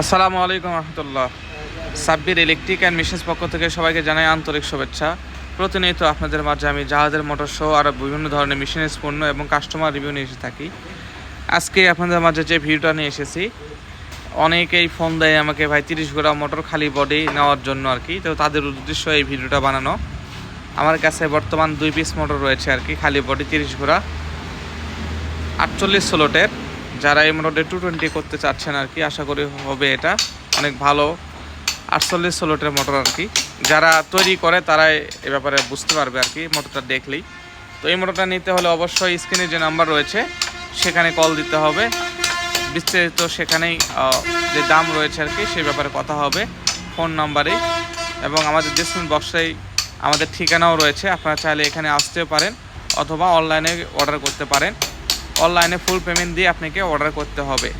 আসসালামু আলাইকুম রহমতুল্লাহ। সাব্বির ইলেকট্রিক অ্যান্ড মেশিনস পক্ষ থেকে সবাইকে জানাই আন্তরিক শুভেচ্ছা। প্রতিনিয়ত আপনাদের মাঝে আমি জাহাজের, মোটর সহ আরও বিভিন্ন ধরনের মেশিনের পণ্য এবং কাস্টমার রিভিউ নিয়ে এসে থাকি। আজকে আপনাদের মাঝে যে ভিডিওটা নিয়ে এসেছি, অনেকেই ফোন দেয় আমাকে, ভাই, তিরিশ ঘোড়া মোটর খালি বডি নেওয়ার জন্য আর কি তো তাদের উদ্দেশ্য এই ভিডিওটা বানানো। আমার কাছে বর্তমান দুই পিস মোটর রয়েছে আর কি খালি বডি তিরিশ ঘোড়া। আটচল্লিশ ষোলোটের যারা এই মোটরটা টু টোয়েন্টি করতে চাচ্ছেন আর কি, আশা করি হবে এটা। অনেক ভালো আটচল্লিশ ষোলোটের মোটর আর কি। যারা তৈরি করে তারাই এ ব্যাপারে বুঝতে পারবে আর কি মোটরটা দেখলেই। তো এই মোটরটা নিতে হলে অবশ্যই স্ক্রিনে যে নাম্বার রয়েছে, সেখানে কল দিতে হবে। বিস্তারিত সেখানেই যে দাম রয়েছে আর কি সেই ব্যাপারে কথা হবে ফোন নাম্বারেই এবং আমাদের ডিসক্রিপশন বক্সেই আমাদের ঠিকানাও রয়েছে, আপনারা চাইলে এখানে আসতেও পারেন অথবা অনলাইনে অর্ডার করতে পারেন। অনলাইনে ফুল পেমেন্ট দিয়ে আপনাকে অর্ডার করতে হবে।